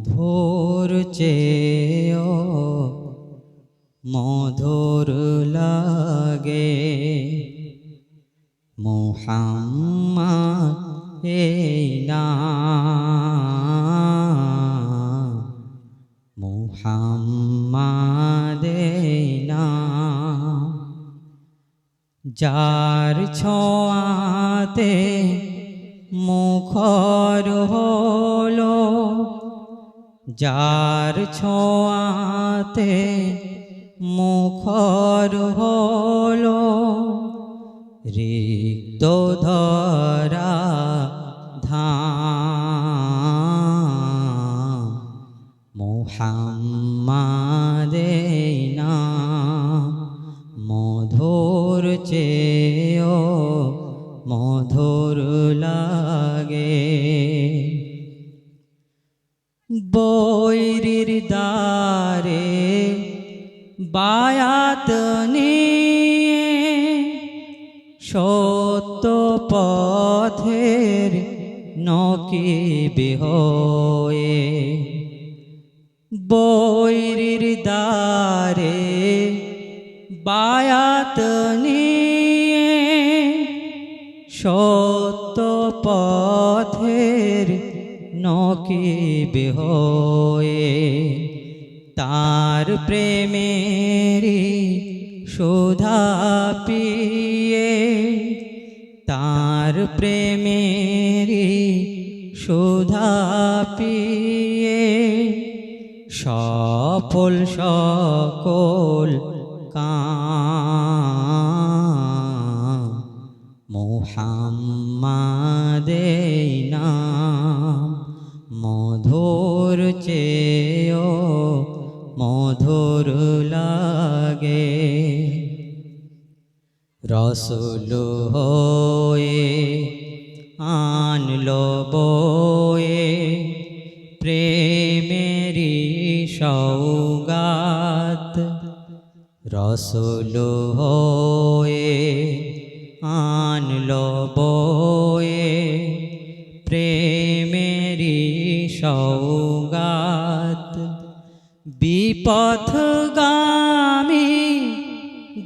মধুর চেয়েও মধুর লাগে। মোহাম্মদ এই না। মোহাম্মদ এই না। যার ছোঁয়াতে মুখর হলো যার ছোঁয়াতে মুখর হলো রিক্ত ধরা ধাম। মোহাম্মদে নাম মধুর চেয়েও বৈরির দ্বারে বায়াত নিয়ে সত্য পথের নকিব হয়ে বৈরির দ্বারে বায়াত নিয়ে সত্য পথের নকিব হয়ে তার প্রেমেরি সুধা পিয়ে তার প্রেমেরি সুধা পিয়ে সফল সকল কাম মোহাম্মদে চেয়েও মধুর লাগে। রসুল হয়ে আনলো বয়ে প্রেমেরি সৌগাত। রসুল হয়ে আনলো বয়ে প্রেমেরি সৌগাত। বিপথগামী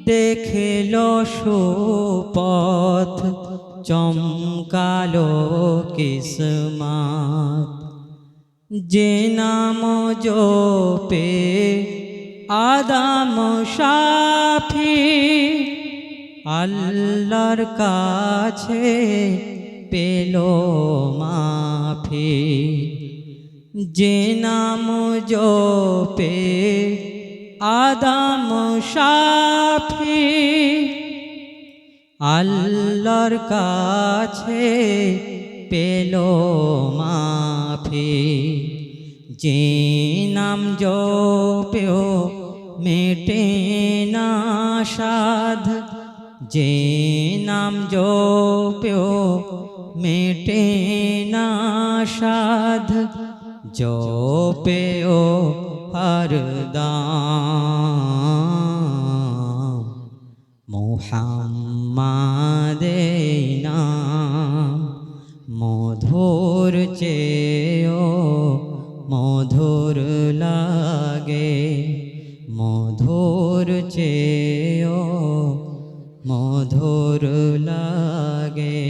দেখল সুপথ চমকালো কিসমাত। যে নাম জপে আদাম সাফি আল্লাহর কাছে পেল মাফি। যে নাম জপে আদাম সাফি, আল্লাহর কাছে পেল মাফি। যে নাম জপেও মেটে না সাধ, যে নাম জপেও মেটে না সাধ জপেও হরদাম মোহাম্মদে নাম মধুর চেয়েও মধুর লাগে মধুর চেয়েও মধুর লাগে